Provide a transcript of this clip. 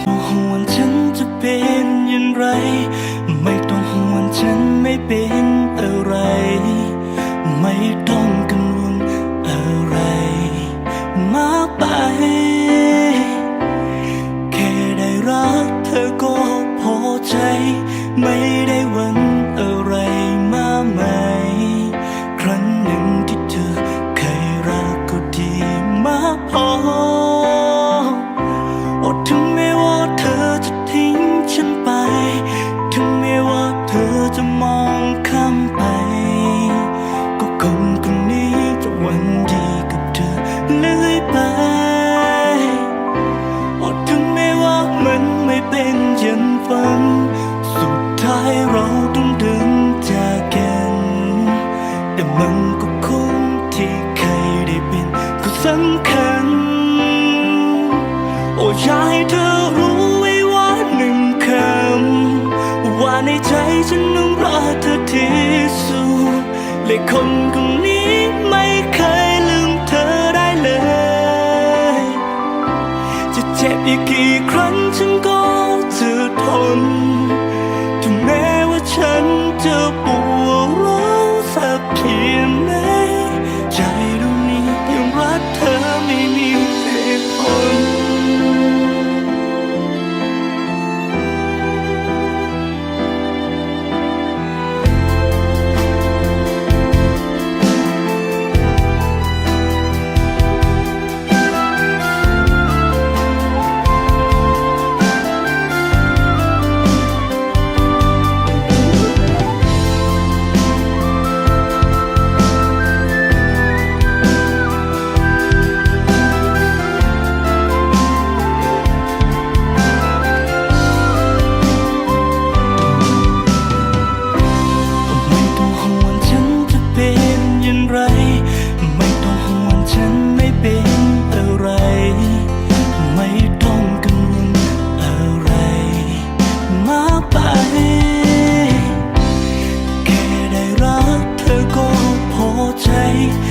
ต้งวงฉันจะเป็นย่งไร ไม่ต้องห่วงฉันไม่เป็นอะไร โอ้อยากให้เธอรู้ไว้ว่าหนึ่งคำ ว่าในใจฉันนั้นรักเธอที่สุดและคนคนนี้ไม่เคยลืมเธอได้เลย จะเจ็บอีกกี่ครั้งฉันก็จะทนถึงแม้ว่าฉันจะปวดร้าวสักเพียง You.